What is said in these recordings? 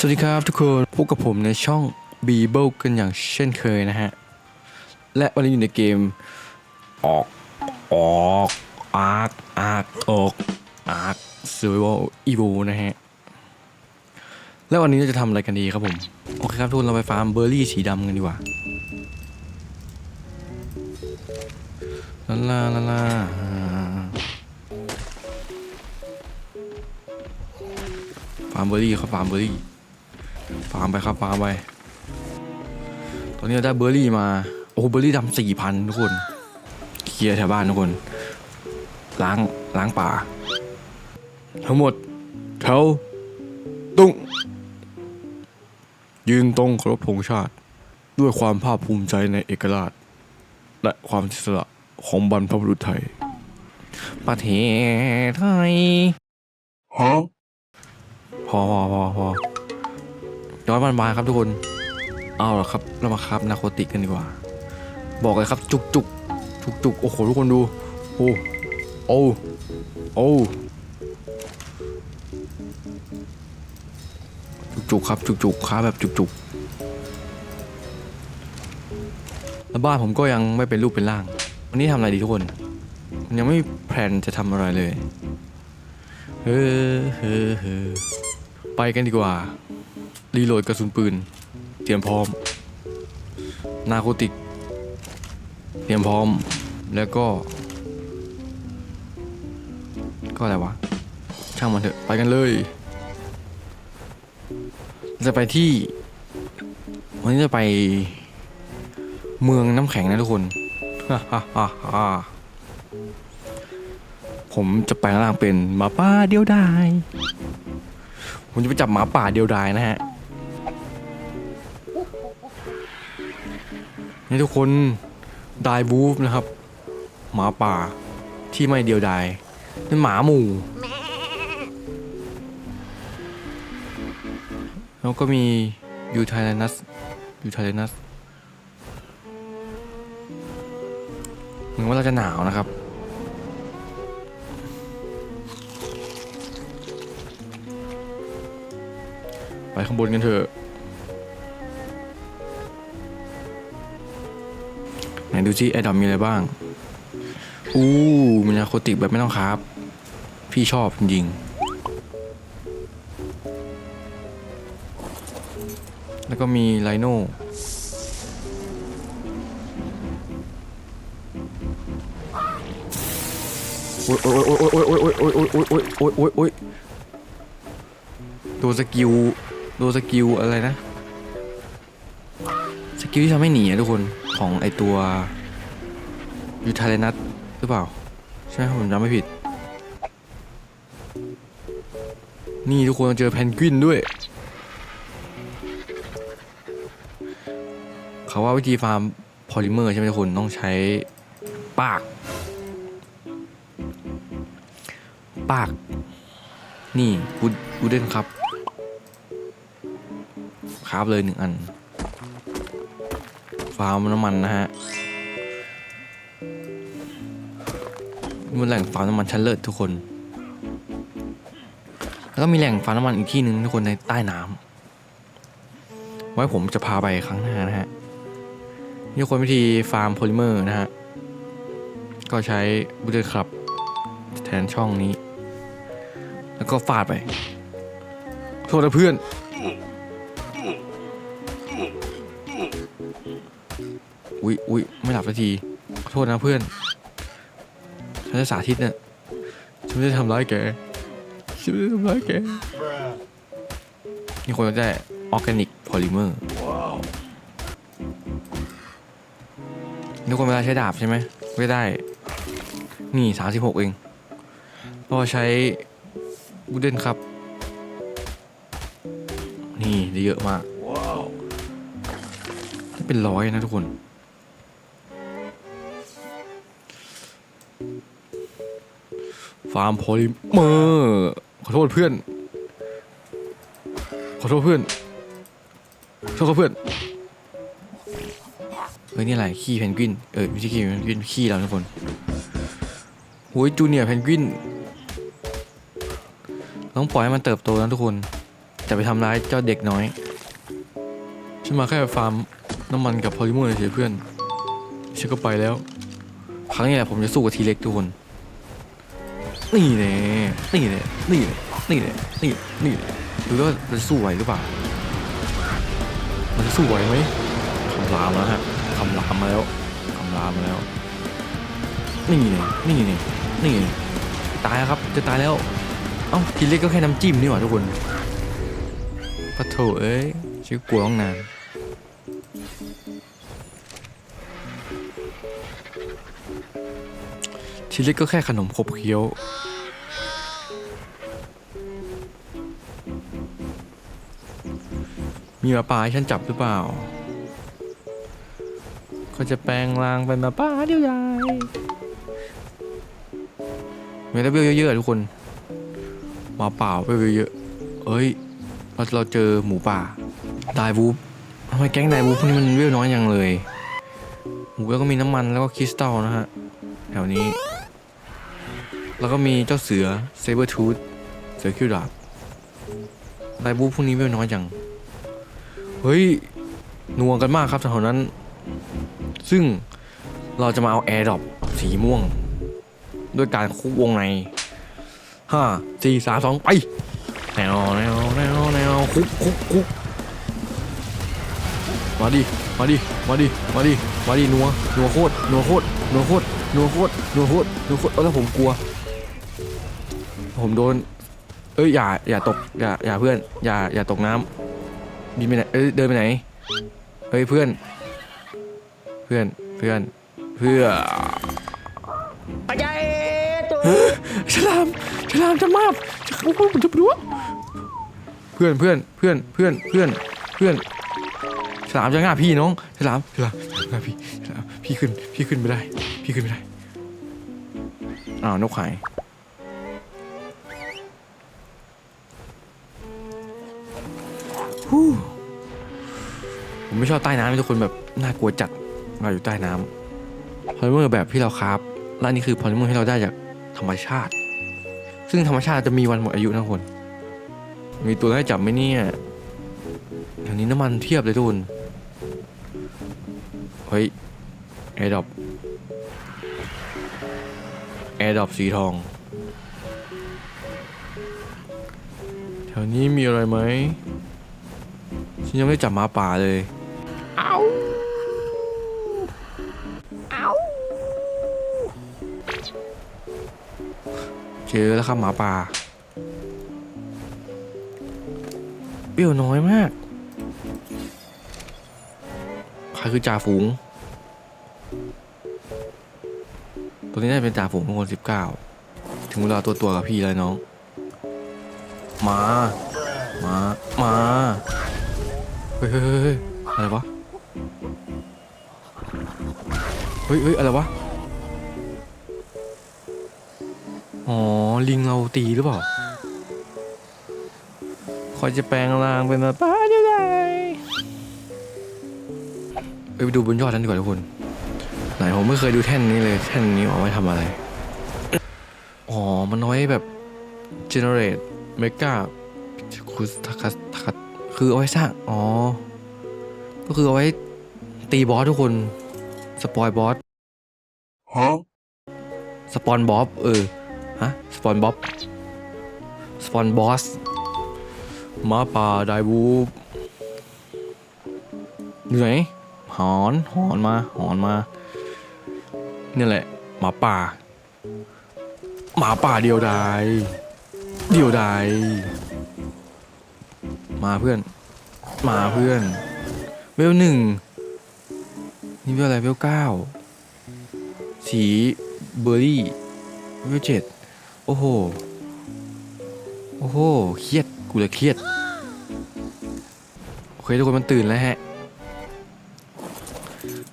สวัสดีครับทุกคนพบกับผมในช่อง b e b l e กันอย่างเช่นเคยนะฮะ และวันนี้อยู่ในเกม ออก ออกอาร์คอาร์คออกอาร์ค Survival Evo นะฮะ แล้ววันนี้เราจะทำอะไรกันดีครับผม โอเคครับทุกคนเราไปฟาร์มเบอร์รี่สีดำกันดีกว่าลาลาลาลาฟาร์มเบอร์รี่ครับฟาร์มเบอร์รี่ ฟาร์มไปครับฟาร์มไป ตอนนี้เราได้เบอร์รี่มา โอ้โหเบอร์รี่ดำสี่พันทุกคน เคลียร์แถวบ้านทุกคน ล้างล้างป่า ทั้งหมดแถวตรงยืนตรงเคารพธงชาติ ด้วยความภาคภูมิใจในเอกราช และความอิสระของบรรพบุรุษไทย ประเทศไทย ฮะ พอพอพอพอ ย้อนวันมาครับทุกคน เอาละครับ เรามาครับนาโคติกกันดีกว่า บอกเลยครับจุกจุกจุกจุกโอ้โหทุกคนดู โอ้โอ้โอ้จุกจุกครับจุกจุกค้าแบบจุกจุกแล้วบ้านผมก็ยังไม่เป็นรูปเป็นร่าง วันนี้ทำอะไรดีทุกคน ยังไม่มีแพลนจะทำอะไรเลย เฮ้อเฮ้อเฮ้อไปกันดีกว่า รีโหลดกระสุนปืน เตรียมพร้อม นาโคติก เตรียมพร้อม แล้วก็ ก็อะไรวะ ช่างมันเถอะ ไปกันเลย จะไปที่ วันนี้จะไป เมืองน้ำแข็งนะทุกคนฮ่าฮ่าฮ่าผมจะแปลงร่างเป็นหมาป่าเดียวดาย ผมจะไปจับหมาป่าเดียวดายนะฮะ นี่ทุกคนดายบูฟนะครับ หมาป่าที่ไม่เดียวดายเป็นหมาหมู่ แล้วก็มียูไทเลนัสยูไทเลนัสเหมือนว่าเราจะหนาวนะครับไปข้างบนกันเถอะ นดูซิแอดดอมมีอะไรบ้าง อู้มีนาโคติกแบบไม่ต้องครับ พี่ชอบจริงแล้วก็มีไลโน่โอ๊ยโอ๊ยโอ๊ยโอ๊ยโอ๊ยโอ๊ยโอ๊ยโอ๊ยโอ๊ยโอ๊ยโอ๊ยโอ๊ยโอ๊ยโดนสกิลโดนสกิลอะไรนะ สกิลที่ทำให้หนีอะทุกคน ของไอตัวยูทาเลนัสหรือเปล่า ใช่ไหมผมจำไม่ผิด นี่ทุกคนเจอแพนกวินด้วย เขาว่าวิธีฟาร์มพอลิเมอร์ใช่ไหมทุกคนต้องใช้ปาก ปาก นี่กูกูเด่นครับคราบเลยหนึ่งอัน ฟาร์มน้ำมันนะฮะมันแหล่งฟาร์มน้ำมันชั้นเลิศทุกคน แล้วก็มีแหล่งฟาร์มน้ำมันอีกที่หนึ่งทุกคนในใต้น้ำไว้ผมจะพาไปครั้งหน้านะฮะนี่คนวิธีฟาร์มโพลิเมอร์นะฮะ ก็ใช้บูเดอร์ครับ แทนช่องนี้ แล้วก็ฟาดไป โทษนะเพื่อน อุ๊ยอุ๊ยไม่หลับสักที ขอโทษนะเพื่อน ฉันจะสาธิตเนี่ยฉันไม่ได้ทำร้ายแก ฉันไม่ได้ทำร้ายแก นี่คนจะได้ออร์แกนิกโพลิเมอร์นี่คนเวลาใช้ดาบใช่ไหมก็ได้ นี่สามสิบหกเองพอใช้บูเดนครับ นี่ได้เยอะมาก เป็นร้อยนะทุกคนาร์มโพลิเมอร์ขอโทษเพื่อน ขอโทษเพื่อนขอโทษเพื่อนเฮ้ยนี่อะไรขี้เพนกวินเออไม่ใช่ขี้เพนกวินขี้เราทุกคนโอ้ยจูเนียร์เพนกวินต้องปล่อยให้มันเติบโตนะทุกคนจะไปทำร้ายเจ้าเด็กน้อยฉันมาแค่ฟาร์มน้ำมันกับพอลิเมอร์เฉยเพื่อนฉันก็ไปแล้ว ครั้งนี้แหละผมจะสู้กับทีเล็กทุกคน นี่แน่นี่แน่นี่แน่นี่แน่นี่นี่แน่ดูว่ามันสู้ไหวหรือเปล่า มันจะสู้ไหวไหมคำรามแล้วฮะคำรามมาแล้วคำรามมาแล้ว นี่แน่นี่แน่นี่แน่ตายครับ จะตายแล้ว เอ้าทีเล็กก็แค่น้ำจิ้มนี่หว่าทุกคนปะโถเอ้ยชื่อกลัวต้องนาน ทีเล็กก็แค่ขนมขบเคี้ยว มีมาป่าให้ฉันจับหรือเปล่า ก็จะแปลงร่างเป็นมาป่าเดียวใหญ่มีแต่เวลเยอะๆทุกคน มาป่าเวลเยอะเอ้ยเราเราเจอหมูป่าดายบูฟทำไมแก๊งดายบูฟพวกนี้มันเวลน้อยยังเลย หมูแล้วก็มีน้ำมันแล้วก็คริสตัลนะฮะ แถวนี้ แล้วก็มีเจ้าเสือเซเบอร์ทูธเสือคิวดาบไดบูพวกนี้เวลน้อยจัง เฮ้ยนัวกันมากครับแถวนั้น ซึ่งเราจะมาเอาแอร์ดรอปสีม่วง ด้วยการคุกวงในห้าสี่สามสองไปแนวแนวแนวแนวคุกคุกคุกมาดิ มาดิ มาดิ มาดิ มาดิ นัว นัวโคตร นัวโคตร นัวโคตร นัวโคตร นัวโคตร นัวโคตรเออแล้วผมกลัว ผมโดน เอ้ยอย่าอย่าตกอย่าอย่าเพื่อนอย่าอย่าตกน้ำบินไปไหนเอ้ยเดินไปไหนเฮ้ยเพื่อน เพื่อนเพื่อนเพื่อฉลามฉลามจะมาบจะเข้าพวกมันจะรู้เพื่อนเพื่อนเพื่อนเพื่อนเพื่อนเพื่อนฉลามจะง่าพี่น้องฉลามฉลามฉลามง่าพี่ฉลามพี่ขึ้นพี่ขึ้นไม่ได้ พี่ขึ้นไม่ได้อ้าวนกหาย ผมไม่ชอบใต้น้ำเลยทุกคนแบบน่ากลัวจัดเราอยู่ใต้น้ำพอลิเมอร์แบบที่เราคราฟและนี่คือพอลิเมอร์ที่เราได้จากธรรมชาติ ซึ่งธรรมชาติจะมีวันหมดอายุนะทุกคน มีตัวให้จับไหมเนี่ยอย่างนี้น้ำมันเทียบเลยทุกคนเฮ้ยแอร์ดรอปแอร์ดรอปสีทองแถวนี้มีอะไรไหม ฉันยังไม่ได้จับหมาป่าเลย เอาเอาเจอแล้วครับหมาป่า เปรี้ยวน้อยมาก ใครคือจ่าฝูง ตัวนี้น่าจะเป็นจ่าฝูงของคนสิบเก้า ถึงเวลาตัวตัวๆกับพี่แล้วน้อง มา มา มา เฮ้ยเฮ้ยเฮ้ยอะไรวะ เฮ้ยเฮ้ยอะไรวะ อ๋อ ลิงเราตีหรือเปล่าคอยจะแปลงร่างเป็นมาป้าเดี๋ยวได้เอ้ยไปดูบนยอดนั้นดีกว่าทุกคน ไหนผมไม่เคยดูแท่นนี้เลย แท่นนี้เอาไว้ทำอะไร อ๋อ มันน้อยแบบ generate mega คือทักทัก คือเอาไว้สร้าง อ๋อ ก็คือเอาไว้ตีบอสทุกคน สปอยบอส Huh? สปอนบ๊อบเออ ฮะ สปอนบ๊อบสปอนบอสหมาป่าไดบูบอยู่ไหนหอน หอนมา หอนมานี่แหละ หมาป่า หมาป่าเดียวดาย เดียวดาย มาเพื่อน มาเพื่อน เวลหนึ่ง นี่เวลอะไรเวลเก้า สีเบอร์รี่ เวลเจ็ด โอ้โห โอ้โห เครียด กูเลยเครียด โอเคทุกคนมันตื่นแล้วฮะ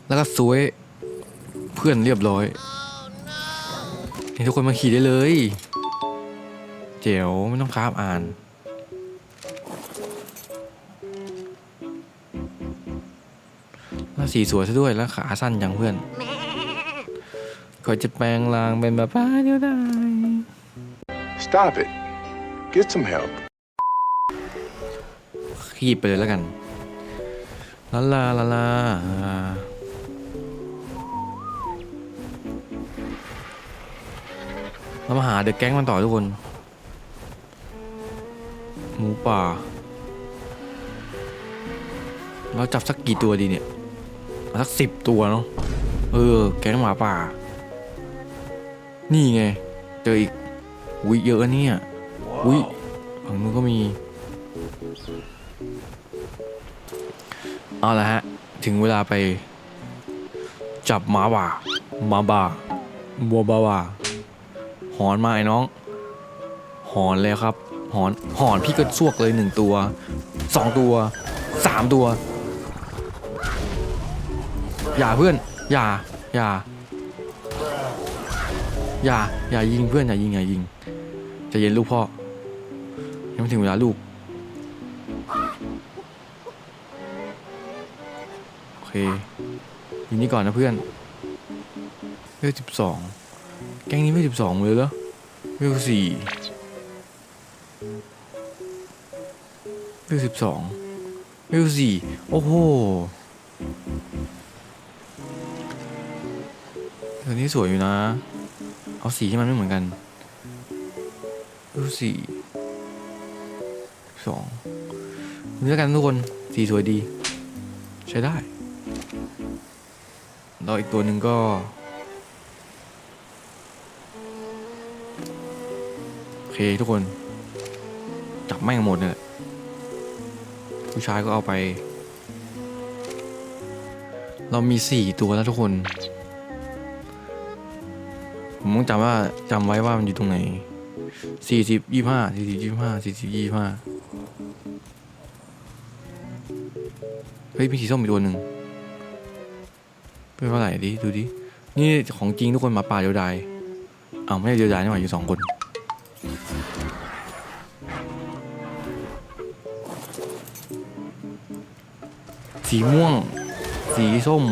แล้วก็สวย เพื่อนเรียบร้อยให้ทุกคนมาขี่ได้เลย เจ๋วไม่ต้องคาบอ่าน สีสวยซะด้วยแล้วขาสั้นจังเพื่อนก็จะแปลงร่างเป็นแบบป้าเดียวได้ Stop it. Get some help. ขีบไปเลยแล้วกันลาลาลาลาเรามาหาเดอะแก๊งมันต่อทุกคน หมูป่า เราจับสักกี่ตัวดีเนี่ยเอา สักสิบตัวเนาะเออ แก๊งหมาป่า นี่ไง เจออีกอุ้ยเยอะเนี่ยอุ้ยฝั่งนู้นก็มีเอาละฮะ ถึงเวลาไป จับหมาป่าหมาบ่าบัวบาวาหอนมาไอ้น้อง หอนเลยครับ หอน หอนพี่ก็ซวกเลยหนึ่งตัวสองตัวสามตัว อย่าเพื่อน อย่า อย่า อย่า อย่ายิงเพื่อนอย่ายิงอย่ายิงจะเย็นลูกพ่อ ยังไม่ถึงเวลาลูก โอเคยิงนี่ก่อนนะเพื่อนเวลสิบสอง แก๊งนี้เวลสิบสองเลยเหรอเวลสี่เวลสิบสองเวลสี่โอ้โห ตัวนี้สวยอยู่นะ เอาสีที่มันไม่เหมือนกัน ดูสีสองนี่แล้วกันทุกคน สีสวยดี ใช้ได้แล้วอีกตัวหนึ่งก็ โอเคทุกคน จับแม่งหมดเนี่ยแหละผู้ชายก็เอาไป เรามีสี่ตัวแล้วทุกคน ผมต้องจำว่าจำไว้ว่ามันอยู่ตรงไหนสี่สิบยี่ห้าสี่สิบยี่ห้าสี่สิบยี่ห้าเฮ้ยมีสีส้มอีกตัวหนึ่งเป็นเท่าไหร่ดิดูดินี่ของจริงทุกคนหมาป่าเดียวดายอ้าวไม่ใช่เดียวดายนี่หว่าอยู่สองคนสีม่วง สีส้ม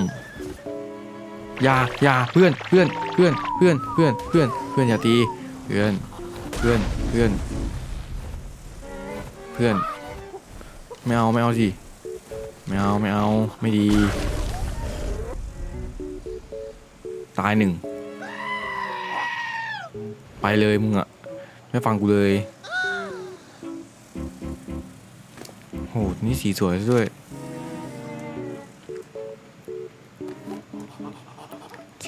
ยายาเพื่อนเพื่อน เพื่อนเพื่อนเพื่อนเพื่อนเพื่อนอย่าตีเพื่อนเพื่อนเพื่อนเพื่อนไม่เอาไม่เอาสิไม่เอาไม่เอาไม่ดี ตายหนึ่งไปเลยมึงอะไม่ฟังกูเลยโหนี่สีสวยซะด้วย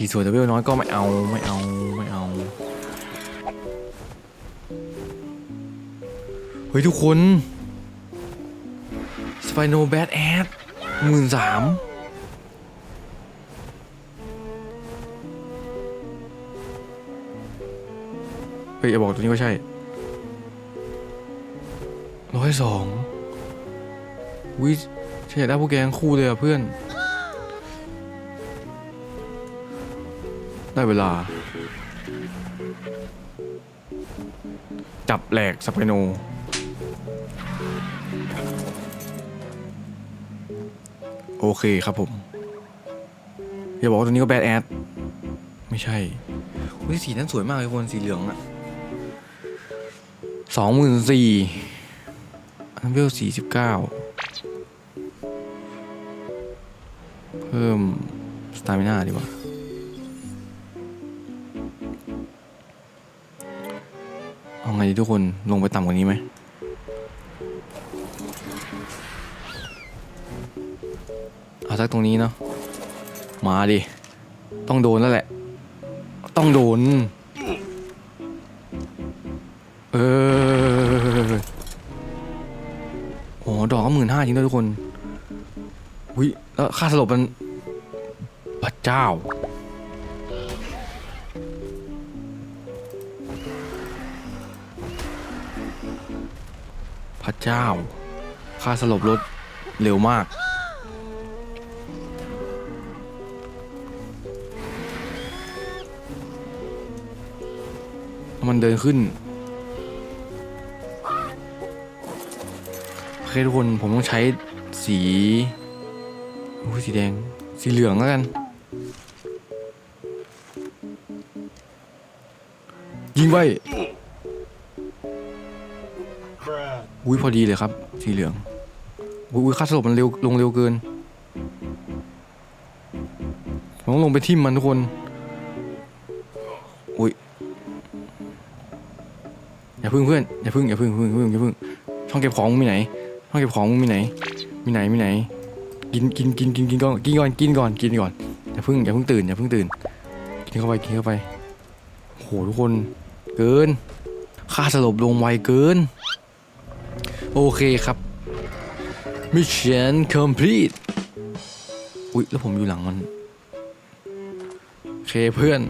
สีสวยแต่เวลน้อยก็ไม่เอาไม่เอาไม่เอา เฮ้ยทุกคนสไปโนแบดแอดหมื่นสามเฮ้ยอย่าบอกตัวนี้ก็ใช่ร้อยสองวิใช่ได้พวกแกทั้งคู่เลยอะเพื่อน ได้เวลา จับแหลกสไปโน โอเคครับผม อย่าบอกว่าตัวนี้ก็แบดแอด ไม่ใช่อุ๊ยสีนั้นสวยมากเลยคนสีเหลืองอะสองหมื่นสี่อันเวลสี่สิบเก้าเพิ่มสตามิน่าดีกว่า ดีทุกคนลงไปต่ำกว่านี้ไหมเอาสักตรงนี้เนาะมาดิ ต้องโดนแล้วแหละ ต้องโดน เออโอ้ดอกก็หมื่นห้าจริงด้วยทุกคน อุ้ยแล้วค่าสลบมัน พระเจ้า พระเจ้า ค่าสลบรถเร็วมาก มันเดินขึ้น โอเคทุกคนผมต้องใช้สีโอ้สีแดง สีเหลืองแล้วกัน ยิงไว้ อุ้ยพอดีเลยครับ สีเหลือง อุ้ยค่าสลบมันเร็วลงเร็วเกินผมต้องลงไปทิ่มมันทุกคน อุ้ย อย่าพึ่งเพื่อน อย่าพึ่งอย่าพึ่งอย่าพึ่งอย่าพึ่งอย่าพึ่ง ช่องเก็บของมึงมีไหน ช่องเก็บของมึงมีไหน มีไหนมีไหน กินกินกินกินกินก่อนกินก่อนกินก่อนกินก่อน อย่าพึ่งอย่าพึ่งตื่นอย่าพึ่งตื่น กินเข้าไปกินเข้าไปโหทุกคน เกิน ค่าสลบลงไวเกิน โอเคครับ Mission complete อุ๊ย แล้วผมอยู่หลังมัน โอเคเพื่อน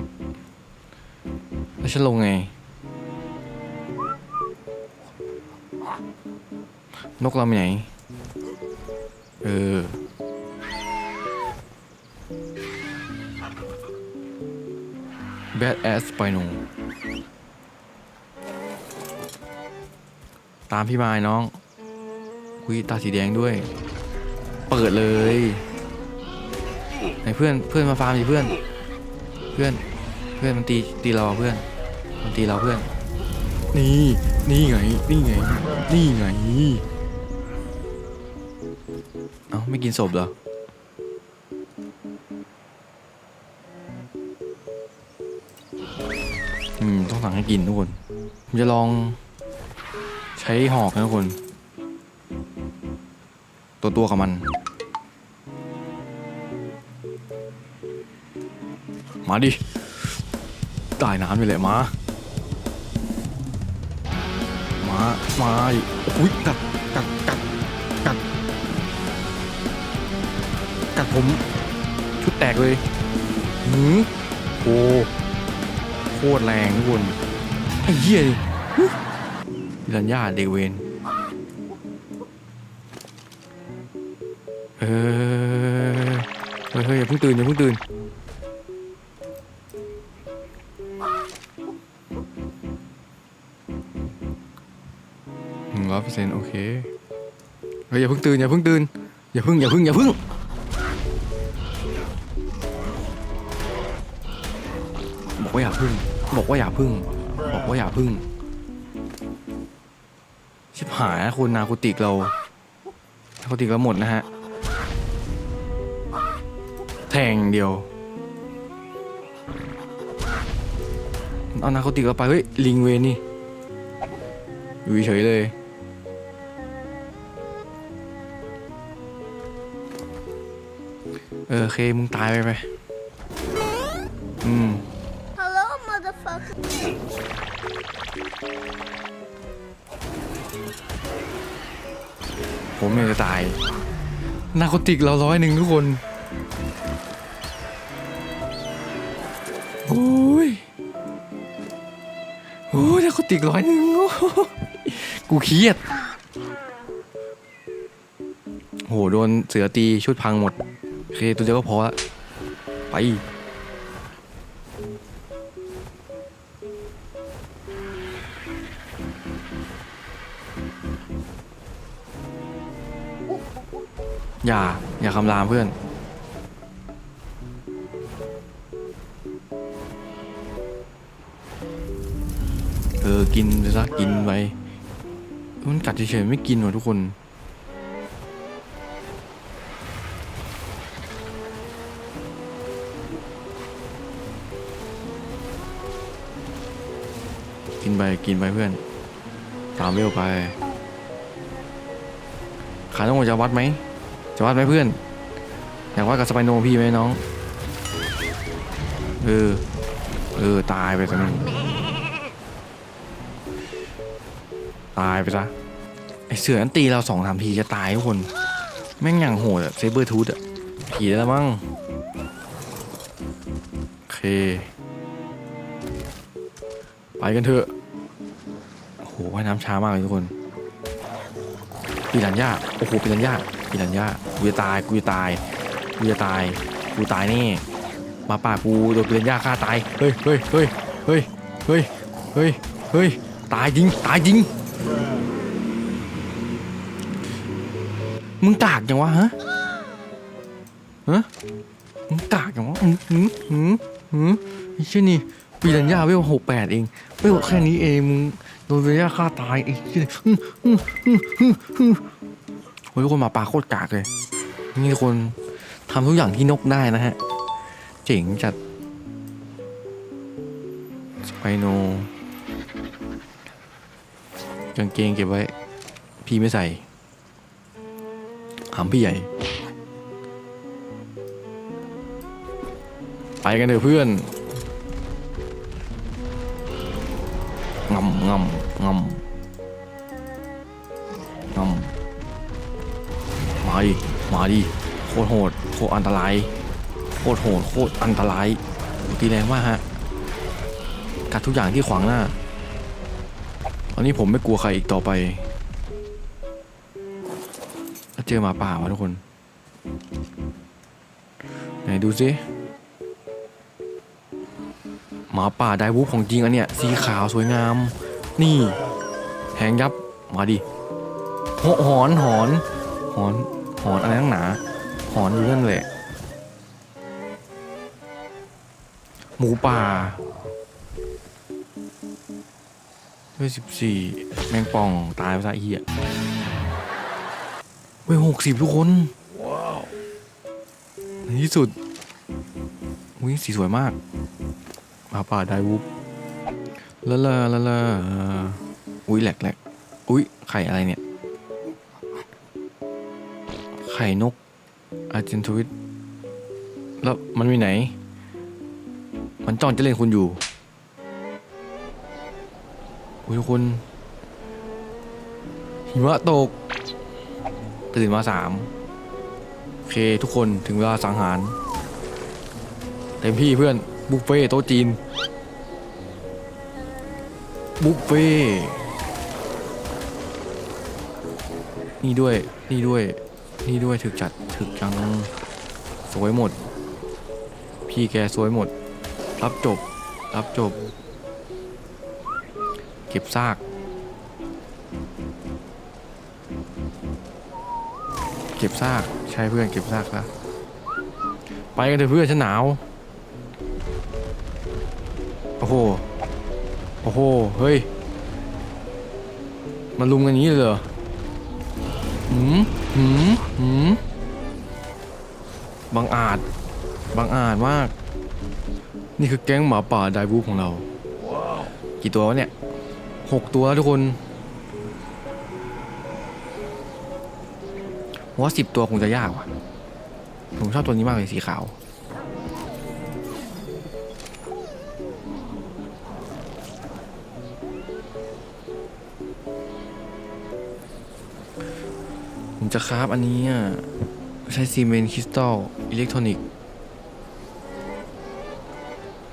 แล้วฉันลงไง นกเราไปไหน เออ Bad ass Spino ตามพี่มายน้องคุยตาสีแดงด้วย เปิดเลยไหนเพื่อนเพื่อนมาฟาร์มดิเพื่อน เพื่อนเพื่อนมันตีตีเราอะเพื่อนมันตีเราเพื่อน นี่นี่ไงนี่ไงนี่ไงเอ้าไม่กินศพเหรออืมต้องสั่งให้กินทุกคนผมจะลอง ใช้หอกนะทุกคน ตัวตัวกับมัน มาดิตายน้ำไปเลยมา มา มาอุ้ยกัดกัดกัดกัดกัดผม ชุดแตกเลยหืมโอ้โคตรแรงทุกคนไอ้เหี้ย นี่ฮึพิรัญญาเดเวนเออเฮ้ยเฮ้ยอย่าเพิ่งตื่นอย่าเพิ่งตื่นหนึ่งร้อยเปอร์เซ็นต์โอเคเฮ้ยอย่าเพิ่งตื่นอย่าเพิ่งตื่นอย่าเพิ่งอย่าเพิ่งอย่าเพิ่งบอกว่าอย่าเพิ่ง บอกว่าอย่าเพิ่ง บอกว่าอย่าเพิ่ง ชิบหายนะคุณนาคุติกเรานาคุติกเราหมดนะฮะ แทงเดียว เอานาโคติกเราไป เฮ้ย ลิงเวนี่ อยู่เฉยเลยเออโอเคมึงตายไปไป อืม ผมเนี่ยจะตาย นาโคติกเราร้อยหนึ่งทุกคนโอ้ยโอ้ยนาโคติกร้อยหนึ่งกูเครียดโหโดนเสือตีชุดพังหมด โอเค ตัวเดียวก็พอละไป อย่า อย่าคำรามเพื่อน เออ กินไปซะกินไปมันกัดเฉยๆไม่กินว่ะทุกคน กินไปกินไปเพื่อน ตามเวลไปขาต้องจะวัดไหม จะวัดไหมเพื่อน อยากวัดกับสไปโนพี่ไหมน้อง เออ เออ ตายไปซะนึงตายไปซะ ไอเสือนั้นตีเราสองสามทีจะตายทุกคน แม่งอย่างโหดอะเซเบอร์ทูธอะผีแล้วมั้งโอเค ไปกันเถอะโอ้โหว่ายน้ำช้ามากเลยทุกคนปีรัญญากโอ้โหปีรัญญาก ปีรัญญากูจะตายกูจะตายกูจะตายกูตายแน่มาป่ากูโดนปีรัญญาฆ่าตายเฮ้ยเฮ้ยเฮ้ยเฮ้ยเฮ้ยเฮ้ยเฮ้ยตายจริงตายจริงมึงกากจังวะฮะฮะมึงกากจังวะหืมหืมหืมหืมไอ้เช่นนี่ปีรัญญาเวลหกแปดเองเวลแค่นี้เองมึงโดนปีรัญญาฆ่าตายไอ้เชี่ยอืมอืมอืมอืมอืม ฮ้ยคนมาป่าโคตรกากเลย นี่คนทำทุกอย่างที่นกได้นะฮะ เจ๋งจัดสไปโนกางเกงเก็บไว้ พี่ไม่ใส่หามพี่ใหญ่ ไปกันเถอะเพื่อนงำงำงำ มาดิมาดิโคตรโหดโคตรอันตรายโคตรโหดโคตรอันตรายโหตีแรงมากฮะกัดทุกอย่างที่ขวางหน้าตอนนี้ผมไม่กลัวใครอีกต่อไปเจอหมาป่าวะทุกคน ไหนดูสิหมาป่าไดวูฟของจริงอันเนี้ยสีขาวสวยงาม นี่แหงยับมาดิโหหอนหอนหอน หอนอะไรนักหนา หอนอยู่นั่นแหละ หมูป่าด้วยสิบสี่แมงป่องตายไปซะไอ้เหี้ยเว้ยหกสิบทุกคน ว้าว ในที่สุดอุ้ยสีสวยมากหมาป่าได้วูฟละละละละอุ้ยแหลกแหลกอุ้ยไข่อะไรเนี่ย ข่นก อาร์เจนทวิต แล้วมันมีไหน มันจ้องจะเล่นคุณอยู่อุ้ยทุกคนหิมะตก ตื่นมาสามโอเคทุกคนถึงเวลาสังหาร เต็มที่เพื่อน บุฟเฟ่โต๊ะจีน บุฟเฟ่นี่ด้วย นี่ด้วย นี่ด้วยถึกจัดถึกจัง สวยหมด พี่แกสวยหมด รับจบ รับจบ เก็บซากเก็บซากใช่เพื่อนเก็บซากซะไปกันเถอะเพื่อนฉันหนาว โอ้โห โอ้โห เฮ้ย มันลุมกันอย่างนี้เลยเหรอ หืมหืมหืมบางอาจบางอาจมาก นี่คือแก๊งหมาป่าไดบูฟของเรา กี่ตัววะเนี่ยหกตัวแล้วทุกคนว่าสิบตัวคงจะยากว่ะ ผมชอบตัวนี้มากเลยสีขาว ผมจะคราฟอันนี้อะ ใช้ซีเมนต์คริสตัลอิเล็กทรอนิกส์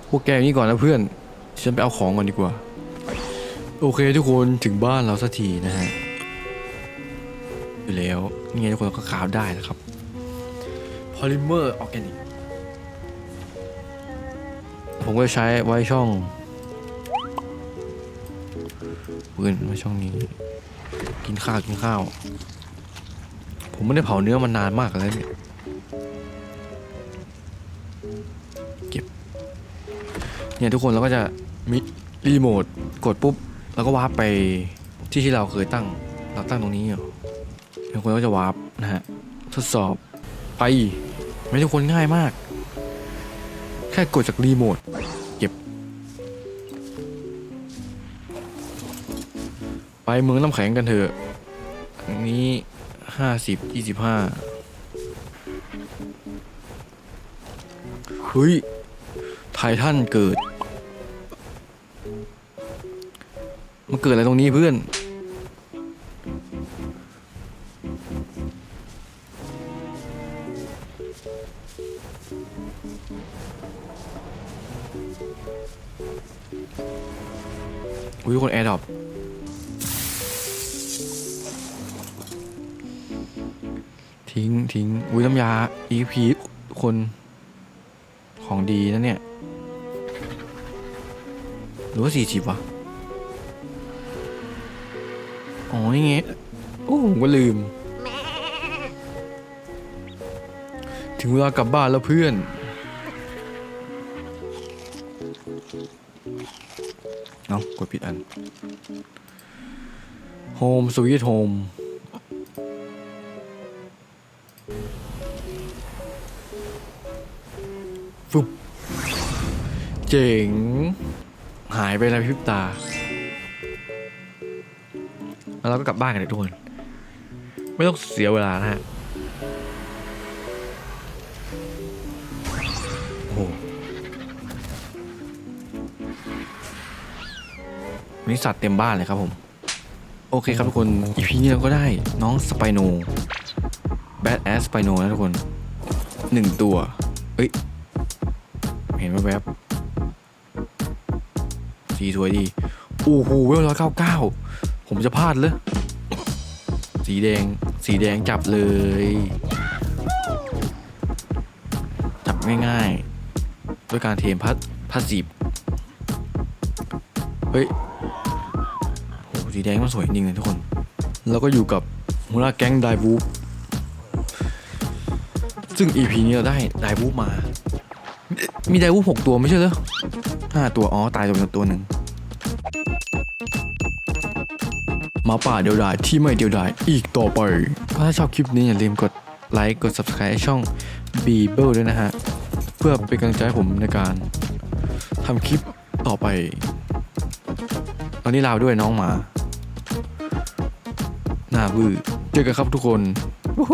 พวกแกอยู่นี่ก่อนนะเพื่อน ฉันไปเอาของก่อนดีกว่า โอเคทุกคนถึงบ้านเราสักทีนะฮะอยู่แล้วนี่ไงทุกคนก็คราฟได้นะครับพอลิเมอร์ออร์แกนิกผมก็ใช้ไว้ช่องปืนไว้ช่องนี้ กินข้าว กินข้าว ผมไม่ได้เผาเนื้อมานานมากแล้วเนี่ย เก็บ เนี่ยทุกคนเราก็จะมีรีโมทกดปุ๊บ แล้วก็วาร์ปไปที่ที่เราเคยตั้ง เราตั้งตรงนี้อยู่ทุกคนก็จะวาร์ปนะฮะ ทดสอบไปไม่ทุกคนง่ายมาก แค่กดจากรีโมทเก็บ ไปเมืองน้ำแข็งกันเถอะ ห้าสิบยี่สิบห้าเฮ้ยไททันเกิด มันเกิดอะไรตรงนี้เพื่อน EP คนของดีนะเนี่ย หรือว่าสี่สิบวะ อ๋อ นี่ไง โอ้ผมก็ลืม ถึงเวลากลับบ้านแล้วเพื่อนเอากดผิดอัน Home Sweet Home เจ๋ง หายไปแล้วพริบตา แล้วเราก็กลับบ้านกันเลยทุกคน ไม่ต้องเสียเวลานะฮะโอ้โหนนี้สัตว์เต็มบ้านเลยครับผม โอเคครับทุกคนอีพีนี้เราก็ได้น้องสไปโนแบดแอสสไปโนนะทุกคนหนึ่งตัว เอ้ย ๆสีสวยดีโอ้โหเวลร้อยเก้าเก้าผมจะพลาดเลย สีแดง สีแดงจับเลย จับง่ายๆ ด้วยการเทมพัดพัดสีบเฮ้ยโหสีแดงมันสวยจริงเลยทุกคน แล้วก็อยู่กับหัวหน้าแก๊งไดบูฟซึ่ง EP นี้เราได้ไดบูฟมา มีไดวูฟหกตัวไม่ใช่เหรอห้าตัว อ๋อ ตายตัวตัวหนึ่ง มาป่าเดียวดายที่ไม่เดียวดายอีกต่อไป ก็ถ้าชอบคลิปนี้อย่าลืมกดไลค์กด subscribe ช่อง b e b l e ด้วยนะฮะ เพื่อเป็นกำลังใจให้ผมในการทำคลิปต่อไป ตอนนี้ลาวด้วยน้องหมา หน้าบื้อเจอกันครับทุกคนวู้